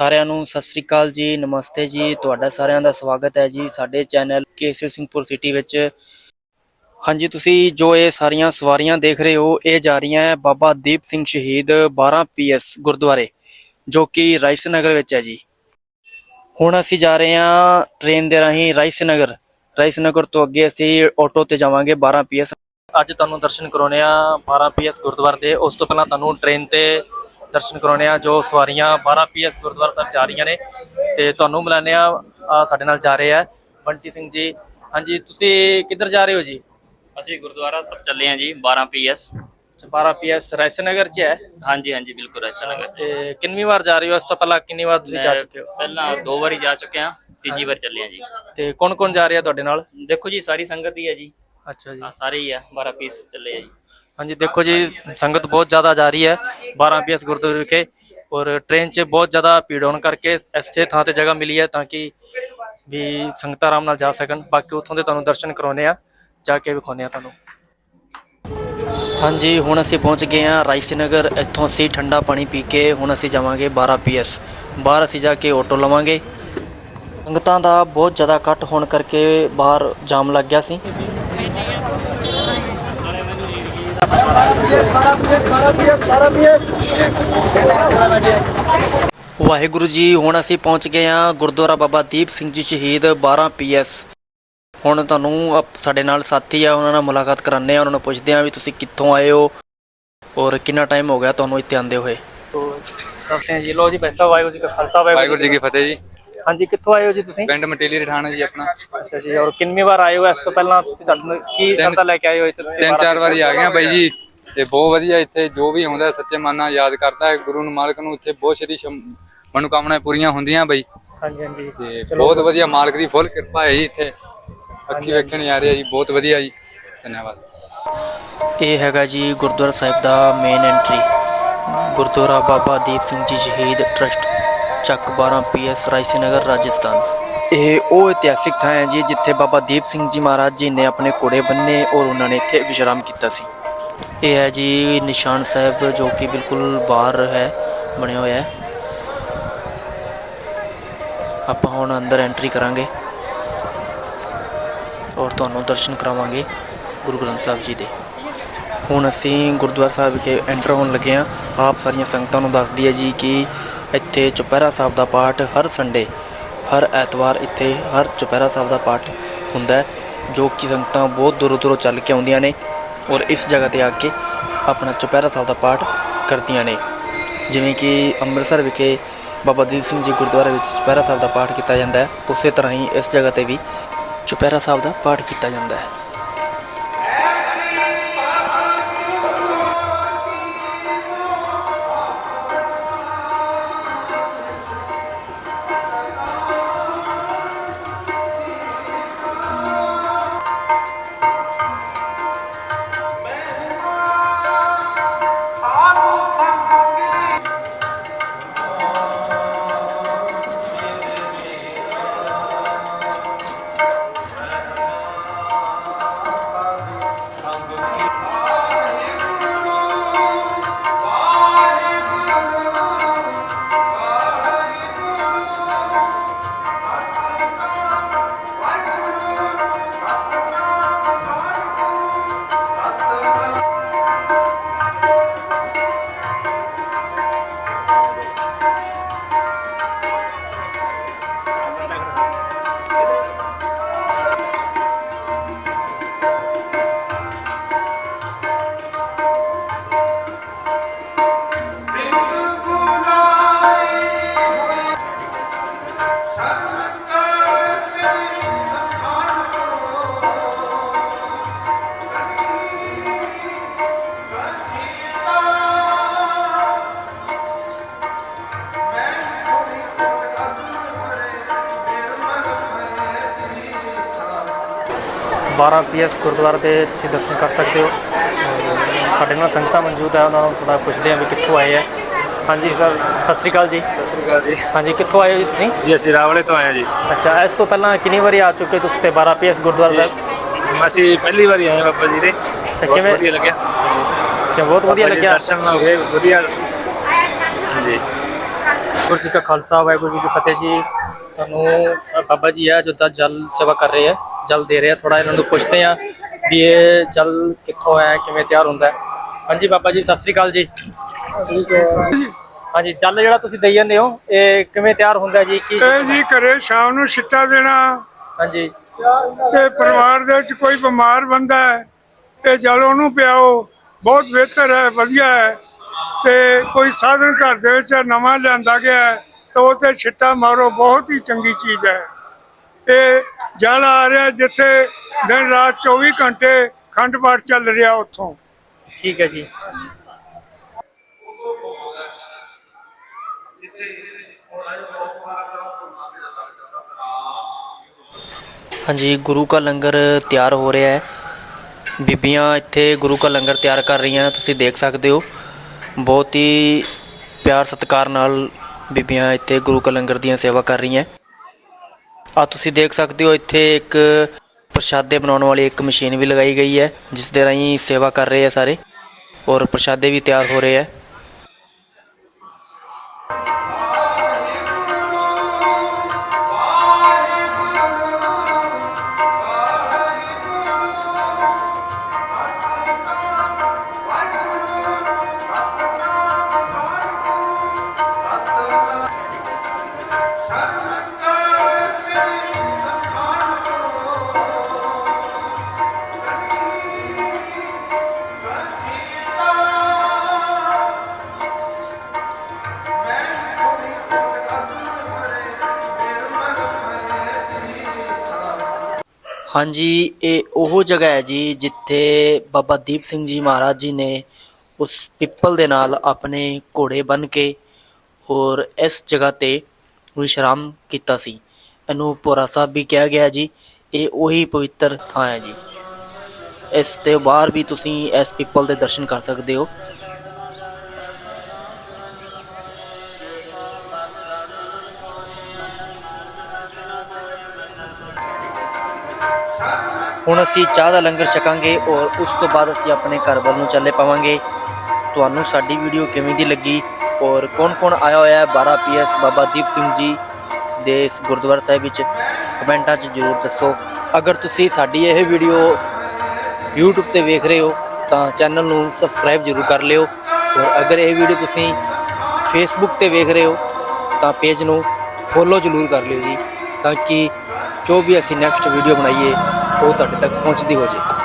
ਸਾਰਿਆਂ ਨੂੰ ਸਤਿ ਸ੍ਰੀ ਅਕਾਲ ਜੀ, ਨਮਸਤੇ ਜੀ, ਤੁਹਾਡਾ ਸਾਰਿਆਂ ਦਾ ਸਵਾਗਤ ਹੈ ਜੀ ਸਾਡੇ ਚੈਨਲ ਕੇਸੀ ਸਿੰਘਪੁਰ ਸਿਟੀ ਵਿੱਚ। ਹਾਂਜੀ, ਤੁਸੀਂ ਜੋ ਇਹ ਸਾਰੀਆਂ ਸਵਾਰੀਆਂ ਦੇਖ ਰਹੇ ਹੋ, ਇਹ ਜਾ ਰਹੀਆਂ ਹੈ ਬਾਬਾ ਦੀਪ ਸਿੰਘ ਸ਼ਹੀਦ 12 ਪੀਐਸ ਗੁਰਦੁਆਰੇ, ਜੋ ਕਿ ਰਾਈਸ ਨਗਰ ਵਿੱਚ ਹੈ ਜੀ। ਹੁਣ ਅਸੀਂ ਜਾ ਰਹੇ ਹਾਂ ਟ੍ਰੇਨ ਦੇ ਰਾਹੀਂ ਰਾਈਸ ਨਗਰ। ਰਾਈਸ ਨਗਰ ਤੋਂ ਅੱਗੇ ਅਸੀਂ ਆਟੋ ਤੇ ਜਾਵਾਂਗੇ 12 ਪੀਐਸ। ਅੱਜ ਤੁਹਾਨੂੰ ਦਰਸ਼ਨ ਕਰਾਉਣੇ ਆ 12 ਪੀਐਸ ਗੁਰਦੁਆਰੇ ਦੇ। ਉਸ ਤੋਂ ਪਹਿਲਾਂ ਤੁਹਾਨੂੰ ਟ੍ਰੇਨ ਤੇ ਦਰਸ਼ਨ ਕਰਾਉਣੇ ਆ ਜੋ ਸਵਾਰੀਆਂ 12 ਪੀਐਸ ਗੁਰਦੁਆਰਾ ਸਾਹਿਬ ਜਾ ਰਹੀਆਂ ਨੇ ਤੇ ਤੁਹਾਨੂੰ ਮਿਲਾਨੇ ਆ ਸਾਡੇ ਨਾਲ ਜਾ ਰਹੇ ਆ ਬੰਟੀ ਸਿੰਘ ਜੀ। ਹਾਂਜੀ ਤੁਸੀਂ ਕਿੱਧਰ ਜਾ ਰਹੇ ਹੋ ਜੀ? ਅਸੀਂ ਗੁਰਦੁਆਰਾ ਸਾਹਿਬ ਚੱਲੇ ਹਾਂ ਜੀ 12 ਪੀਐਸ। 12 ਪੀਐਸ ਰਾਈਸ ਨਗਰ ਚ ਹੈ? ਹਾਂਜੀ ਹਾਂਜੀ ਬਿਲਕੁਲ ਰੈਸ਼ਨ ਨਗਰ ਤੇ ਕਿੰਨੀ ਵਾਰ ਜਾ ਰਹੇ ਹੋ? ਇਸ ਤੋਂ ਪਹਿਲਾਂ ਕਿੰਨੀ ਵਾਰ ਤੁਸੀਂ ਜਾ ਚੁੱਕੇ ਹੋ? ਪਹਿਲਾਂ ਦੋ ਵਾਰੀ ਜਾ ਚੁੱਕੇ ਹਾਂ ਤੀਜੀ ਵਾਰ ਚੱਲੇ ਹਾਂ ਜੀ। ਤੇ ਕੌਣ ਕੌਣ ਜਾ ਰਿਹਾ ਤੁਹਾਡੇ ਨਾਲ? ਦੇਖੋ ਜੀ ਸਾਰੀ ਸੰਗਤ ਹੀ ਹੈ ਜੀ। ਅੱਛਾ ਜੀ। ਆ ਸਾਰੇ ਹੀ ਆ 12 ਪੀਸ ਚੱਲੇ ਆ ਜੀ। ਹਾਂਜੀ, ਦੇਖੋ ਜੀ, ਸੰਗਤ ਬਹੁਤ ਜ਼ਿਆਦਾ ਜਾ ਰਹੀ ਹੈ 12 ਪੀਐਸ ਗੁਰਦੁਆਰੇ ਵਿਖੇ, ਔਰ ਟ੍ਰੇਨ 'ਚ ਬਹੁਤ ਜ਼ਿਆਦਾ ਭੀੜ ਹੋਣ ਕਰਕੇ ਐਸੇ ਥਾਂ ਤੇ ਜਗ੍ਹਾ ਮਿਲੀ ਹੈ ਤਾਂ ਕਿ ਵੀ ਸੰਗਤਾਂ ਆਰਾਮ ਨਾਲ ਜਾ ਸਕਣ। ਬਾਕੀ ਉੱਥੋਂ ਦੇ ਤੁਹਾਨੂੰ ਦਰਸ਼ਨ ਕਰਾਉਣੇ ਆ ਜਾ ਕੇ ਵਿਖਾਉਣੇ ਆ ਤੁਹਾਨੂੰ। ਹਾਂਜੀ, ਹੁਣ ਅਸੀਂ ਪਹੁੰਚ ਗਏ ਹਾਂ ਰਾਈਸ ਨਗਰ, ਇੱਥੋਂ ਅਸੀਂ ਠੰਡਾ ਪਾਣੀ ਪੀ ਕੇ ਹੁਣ ਅਸੀਂ ਜਾਵਾਂਗੇ 12 ਪੀਐਸ ਬਾਹਰ ਅਸੀਂ ਜਾ ਕੇ ਆਟੋ ਲਵਾਂਗੇ। ਸੰਗਤਾਂ ਦਾ ਬਹੁਤ ਜ਼ਿਆਦਾ ਇਕੱਠ ਹੋਣ ਕਰਕੇ ਬਾਹਰ ਜਾਮ ਲੱਗ ਗਿਆ ਸੀ। ਵਾਹਿਗੁਰੂ ਜੀ ਹੁਣ ਅਸੀਂ ਪਹੁੰਚ ਗਏ ਹਾਂ ਗੁਰਦੁਆਰਾ ਬਾਬਾ ਦੀਪ ਸਿੰਘ ਜੀ ਸ਼ਹੀਦ 12 ਪੀਐਸ। ਹੁਣ ਤੁਹਾਨੂੰ ਸਾਡੇ ਨਾਲ ਸਾਥੀ ਆ ਉਹਨਾਂ ਨਾਲ ਮੁਲਾਕਾਤ ਕਰਾਉਂਦੇ ਆ ਉਹਨਾਂ ਨੂੰ ਪੁੱਛਦੇ ਆ ਵੀ ਤੁਸੀਂ ਕਿੱਥੋਂ ਆਏ ਹੋ ਔਰ ਕਿੰਨਾ ਟਾਈਮ ਹੋ ਗਿਆ ਤੁਹਾਨੂੰ ਇੱਥੇ ਆਂਦੇ ਹੋਏ। ਦੱਸਦੇ ਆ ਜੀ। ਲੋ ਜੀ ਬੈਸਾ ਵਾਹਿਗੁਰੂ ਜੀ ਕਾ ਖਾਲਸਾ ਵਾਹਿਗੁਰੂ ਜੀ ਕੀ ਫਤਿਹ ਜੀ। ਹਾਂਜੀ ਕਿੱਥੋਂ ਆਏ ਹੋ ਜੀ ਤੁਸੀਂ? ਪਿੰਡ ਮਟੇਲੀ ਰਠਾਣਾ ਜੀ ਆਪਣਾ। ਅੱਛਾ ਜੀ ਔਰ ਕਿੰਨੀ ਵਾਰ ਆਏ ਹੋ ਇਸ ਤੋਂ ਪਹਿਲਾਂ? ਤੁਸੀਂ ਤੁਹਾਨੂੰ ਕੀ ਸੰਤਾ ਲੈ ਕੇ ਆਏ ਹੋ ਇੱਥੇ ਤੁਸੀਂ? ਤਿੰਨ 12 ਚਾਰ ਵਾਰੀ ਆ ਗਏ ਆ ਬਾਈ ਜੀ। ਤੇ ਬਹੁਤ ਵਧੀਆ ਇੱਥੇ ਜੋ ਵੀ ਆਉਂਦਾ ਸੱਚੇ ਮਨ ਨਾਲ ਯਾਦ ਕਰਦਾ ਹੈ। ਗੁਰੂ ਨੂੰ ਮਾਲਕ ਨੂੰ ਇੱਥੇ ਬਹੁਤ ਸ਼੍ਰੀ ਮਨੋਕਾਮਨਾਵਾਂ ਪੂਰੀਆਂ ਹੁੰਦੀਆਂ ਬਾਈ। ਹਾਂਜੀ ਹਾਂਜੀ। ਤੇ ਬਹੁਤ ਵਧੀਆ ਮਾਲਕ ਦੀ ਫੁੱਲ ਕਿਰਪਾ ਹੈ ਜੀ ਇੱਥੇ। ਅੱਖੀ ਵੇਖਣ ਆ ਰਿਹਾ ਜੀ ਬਹੁਤ ਵਧੀਆ ਜੀ। ਧੰਨਵਾਦ। ਇਹ ਹੈਗਾ ਜੀ ਗੁਰਦੁਆਰਾ ਸਾਹਿਬ ਦਾ main entry Gurdwara Baba Deep Singh ji Shaheed trust ਚੱਕ 12 ਪੀਐਸ ਰਾਇਸੀ ਨਗਰ ਰਾਜਸਥਾਨ। ਇਹ ਉਹ ਇਤਿਹਾਸਿਕ ਥਾਂ ਹੈ ਜੀ ਜਿੱਥੇ ਬਾਬਾ ਦੀਪ ਸਿੰਘ ਜੀ ਮਹਾਰਾਜ ਜੀ ਨੇ ਆਪਣੇ ਘੋੜੇ ਬੰਨੇ ਔਰ ਉਹਨਾਂ ਨੇ ਇੱਥੇ ਵਿਸ਼ਰਾਮ ਕੀਤਾ ਸੀ। ਇਹ ਹੈ ਜੀ ਨਿਸ਼ਾਨ ਸਾਹਿਬ ਜੋ ਕਿ ਬਿਲਕੁਲ ਬਾਹਰ ਹੈ, ਬਣਿਆ ਹੋਇਆ ਹੈ। ਆਪਾਂ ਹੁਣ ਅੰਦਰ ਐਂਟਰੀ ਕਰਾਂਗੇ ਔਰ ਤੁਹਾਨੂੰ ਦਰਸ਼ਨ ਕਰਾਵਾਂਗੇ ਗੁਰੂ ਗ੍ਰੰਥ ਸਾਹਿਬ ਜੀ ਦੇ। ਹੁਣ ਅਸੀਂ ਗੁਰਦੁਆਰਾ ਸਾਹਿਬ ਵਿਖੇ ਐਂਟਰ ਹੋਣ ਲੱਗੇ ਹਾਂ। ਆਪ ਸਾਰੀਆਂ ਸੰਗਤਾਂ ਨੂੰ ਦੱਸਦੀ ਹੈ ਜੀ ਕਿ ਇੱਥੇ ਚੁਪਹਿਰਾ ਸਾਹਿਬ ਦਾ ਪਾਠ ਹਰ ਸੰਡੇ ਹਰ ਐਤਵਾਰ ਇੱਥੇ ਹਰ ਚੁਪਹਿਰਾ ਸਾਹਿਬ ਦਾ ਪਾਠ ਹੁੰਦਾ ਜੋ ਕਿ ਸੰਗਤਾਂ ਬਹੁਤ ਦੂਰੋਂ ਦੂਰੋਂ ਚੱਲ ਕੇ ਆਉਂਦੀਆਂ ਨੇ ਔਰ ਇਸ ਜਗ੍ਹਾ ਤੇ ਆ ਕੇ ਆਪਣਾ ਚੁਪਹਿਰਾ ਸਾਹਿਬ ਦਾ ਪਾਠ ਕਰਦੀਆਂ ਨੇ। ਜਿਵੇਂ ਕਿ ਅੰਮ੍ਰਿਤਸਰ ਵਿਖੇ ਬਾਬਾ ਦੀਪ ਸਿੰਘ ਜੀ ਗੁਰਦੁਆਰੇ ਵਿੱਚ ਚੁਪਹਿਰਾ ਸਾਹਿਬ ਦਾ ਪਾਠ ਕੀਤਾ ਜਾਂਦਾ ਹੈ, ਉਸੇ ਤਰ੍ਹਾਂ ਹੀ ਇਸ ਜਗ੍ਹਾ ਤੇ ਵੀ ਚੁਪਹਿਰਾ ਸਾਹਿਬ ਦਾ ਪਾਠ ਕੀਤਾ ਜਾਂਦਾ ਹੈ। ਬਾਰਾਂ ਪੀਐਸ ਗੁਰਦੁਆਰਾ ਦੇ ਤੁਸੀਂ ਦਰਸ਼ਨ ਕਰ ਸਕਦੇ ਹੋ। ਸਾਡੇ ਨਾਲ ਸੰਗਤਾਂ ਮੌਜੂਦ ਹੈ ਉਹਨਾਂ ਨੂੰ ਥੋੜਾ ਪੁੱਛਦੇ ਹਾਂ ਵੀ ਕਿੱਥੋਂ ਆਏ ਹੈ। ਹਾਂਜੀ ਸਰ ਸਤਿ ਸ੍ਰੀ ਅਕਾਲ ਜੀ। ਸਤਿ ਸ੍ਰੀ ਅਕਾਲ ਜੀ। ਹਾਂਜੀ ਕਿੱਥੋਂ ਆਏ ਹੋ ਜੀ ਤੁਸੀਂ? ਜੀ ਅਸੀਂ ਰਾਵਲੇ ਤੋਂ ਆਏ ਹਾਂ ਜੀ। ਅੱਛਾ ਇਸ ਤੋਂ ਪਹਿਲਾਂ ਕਿੰਨੀ ਵਾਰੀ ਆ ਚੁੱਕੇ ਤੁਸੀਂ ਤੇ 12 ਪੀਐਸ ਗੁਰਦੁਆਰਾ ਸਾਹਿਬ? ਅਸੀਂ ਪਹਿਲੀ ਵਾਰੀ ਆਏ ਬਾਬਾ ਜੀ ਦੇ। ਅੱਛਾ ਕਿਵੇਂ? ਵਧੀਆ ਲੱਗਿਆ। ਕਿ ਬਹੁਤ ਵਧੀਆ ਲੱਗਿਆ? ਦਰਸ਼ਨ ਹੋ ਗਏ ਵਧੀਆ। ਹਾਂਜੀ। ਵਾਹਿਗੁਰੂ ਜੀ ਕਾ ਖਾਲਸਾ ਵਾਹਿਗੁਰੂ ਜੀ ਕੀ ਫਤਿਹ ਜੀ। ਤੁਹਾਨੂੰ ਬਾਬਾ ਜੀ ਆ ਜੋ ਤਾਂ ਜਲ ਸੇਵਾ ਕਰ ਰਹੇ ਆ ਜਲ ਦੇ ਰਹੇ ਆ ਥੋੜਾ ਇਹਨਾਂ ਨੂੰ ਪੁੱਛਦੇ ਆ ਵੀ ਇਹ ਜਲ ਕਿੱਥੋਂ ਹੈ ਕਿਵੇਂ ਤਿਆਰ ਹੁੰਦਾ ਹਾਂਜੀ ਬਾਬਾ ਜੀ ਸਤਿ ਸ੍ਰੀ ਅਕਾਲ ਜੀ। ਹਾਂਜੀ ਜਲ ਜਿਹੜਾ ਤੁਸੀਂ ਦੇਈ ਜਾਂਦੇ ਹੋ ਇਹ ਕਿਵੇਂ ਤਿਆਰ ਹੁੰਦਾ ਜੀ ਕੀ ਇਹ ਜੀ ਘਰੇ ਸ਼ਾਮ ਨੂੰ ਛਿੱਟਾ ਦੇਣਾ। ਹਾਂਜੀ। ਤੇ ਪਰਿਵਾਰ ਦੇ ਵਿੱਚ ਕੋਈ ਬਿਮਾਰ ਬੰਦਾ ਹੈ ਤੇ ਜਲ ਉਹਨੂੰ ਪਿਆਓ ਬਹੁਤ ਬਿਹਤਰ ਹੈ ਵਧੀਆ ਹੈ। ਤੇ ਕੋਈ ਸਾਧਨ ਘਰ ਦੇ ਵਿੱਚ ਨਵਾਂ ਲਿਆਂਦਾ ਗਿਆ ਹੈ ਤਾਂ ਉਹ ਤੇ ਛਿੱਟਾ ਮਾਰੋ ਬਹੁਤ ਹੀ ਚੰਗੀ ਚੀਜ਼ ਹੈ। ਇਹ ਜਲ ਆ ਰਿਹਾ ਜਿੱਥੇ ਦਿਨ ਰਾਤ 24 ਘੰਟੇ ਖੰਡ ਪਾਠ ਚੱਲ ਰਿਹਾ ਉੱਥੋਂ। ਠੀਕ ਹੈ ਜੀ। ਹਾਂਜੀ ਗੁਰੂ ਕਾ ਲੰਗਰ ਤਿਆਰ ਹੋ ਰਿਹਾ ਹੈ। ਬੀਬੀਆਂ ਇੱਥੇ ਗੁਰੂ ਕਾ ਲੰਗਰ ਤਿਆਰ ਕਰ ਰਹੀਆਂ ਤੁਸੀਂ ਦੇਖ ਸਕਦੇ ਹੋ। ਬਹੁਤ ਹੀ ਪਿਆਰ ਸਤਿਕਾਰ ਨਾਲ ਬੀਬੀਆਂ ਇੱਥੇ ਗੁਰੂ ਕਾ ਲੰਗਰ ਦੀਆਂ ਸੇਵਾ ਕਰ ਰਹੀਆਂ। ਆ ਤੁਸੀਂ ਦੇਖ ਸਕਦੇ ਹੋ, ਇੱਥੇ ਇੱਕ ਪ੍ਰਸ਼ਾਦੇ ਬਣਾਉਣ ਵਾਲੀ ਇੱਕ ਮਸ਼ੀਨ ਵੀ ਲਗਾਈ ਗਈ ਹੈ, ਜਿਸ ਦੇ ਰਾਹੀਂ ਸੇਵਾ ਕਰ ਰਹੇ ਆ ਸਾਰੇ ਔਰ ਪ੍ਰਸ਼ਾਦੇ ਵੀ ਤਿਆਰ ਹੋ ਰਹੇ ਆ। ਹਾਂਜੀ, ਇਹ ਉਹ ਜਗ੍ਹਾ ਹੈ ਜੀ ਜਿੱਥੇ ਬਾਬਾ ਦੀਪ ਸਿੰਘ ਜੀ ਮਹਾਰਾਜ ਜੀ ਨੇ ਉਸ ਪਿੱਪਲ ਦੇ ਨਾਲ ਆਪਣੇ ਘੋੜੇ ਬੰਨ ਕੇ ਔਰ ਇਸ ਜਗ੍ਹਾ ਤੇ ਵਿਸ਼ਰਾਮ ਕੀਤਾ ਸੀ। ਇਹਨੂੰ ਪੋਰਾ ਸਾਹਿਬ ਵੀ ਕਿਹਾ ਗਿਆ ਜੀ, ਇਹ ਉਹੀ ਪਵਿੱਤਰ ਥਾਂ ਹੈ ਜੀ। ਇਸ ਦੇ ਬਾਹਰ ਵੀ ਤੁਸੀਂ ਇਸ ਪਿੱਪਲ ਦੇ ਦਰਸ਼ਨ ਕਰ ਸਕਦੇ ਹੋ। ਹੁਣ ਅਸੀਂ ਚਾਹ ਦਾ ਲੰਗਰ ਛਕਾਂਗੇ ਔਰ ਉਸ ਤੋਂ ਬਾਅਦ ਅਸੀਂ ਆਪਣੇ ਘਰ ਵੱਲ ਨੂੰ ਚੱਲੇ ਪਾਵਾਂਗੇ। ਤੁਹਾਨੂੰ ਸਾਡੀ ਵੀਡੀਓ ਕਿਵੇਂ ਦੀ ਲੱਗੀ ਔਰ ਕੌਣ-ਕੌਣ ਆਇਆ ਹੋਇਆ ਹੈ? 12 ਪੀਐਸ ਬਾਬਾ ਦੀਪ ਸਿੰਘ ਜੀ ਦੇ ਇਸ ਗੁਰਦੁਆਰਾ ਸਾਹਿਬ ਵਿੱਚ ਕਮੈਂਟਾਂ 'ਚ ਜ਼ਰੂਰ ਦੱਸੋ। ਅਗਰ ਤੁਸੀਂ ਸਾਡੀ ਇਹ ਵੀਡੀਓ YouTube ਤੇ ਵੇਖ ਰਹੇ ਹੋ, ਤਾਂ ਚੈਨਲ ਨੂੰ ਸਬਸਕ੍ਰਾਈਬ ਜ਼ਰੂਰ ਕਰ ਲਿਓ। ਔਰ ਅਗਰ ਇਹ ਵੀਡੀਓ ਤੁਸੀਂ Facebook ਤੇ ਵੇਖ ਰਹੇ ਹੋ, ਤਾਂ ਪੇਜ ਨੂੰ ਫੋਲੋ ਜ਼ਰੂਰ ਕਰ ਲਿਓ ਜੀ, ਤਾਂ ਕਿ ਜੋ ਵੀ ਅਸੀਂ ਨੈਕਸਟ ਵੀਡੀਓ ਬਣਾਈਏ ਉਹ ਤੁਹਾਡੇ ਤੱਕ ਪਹੁੰਚਦੀ ਹੋ ਜੇ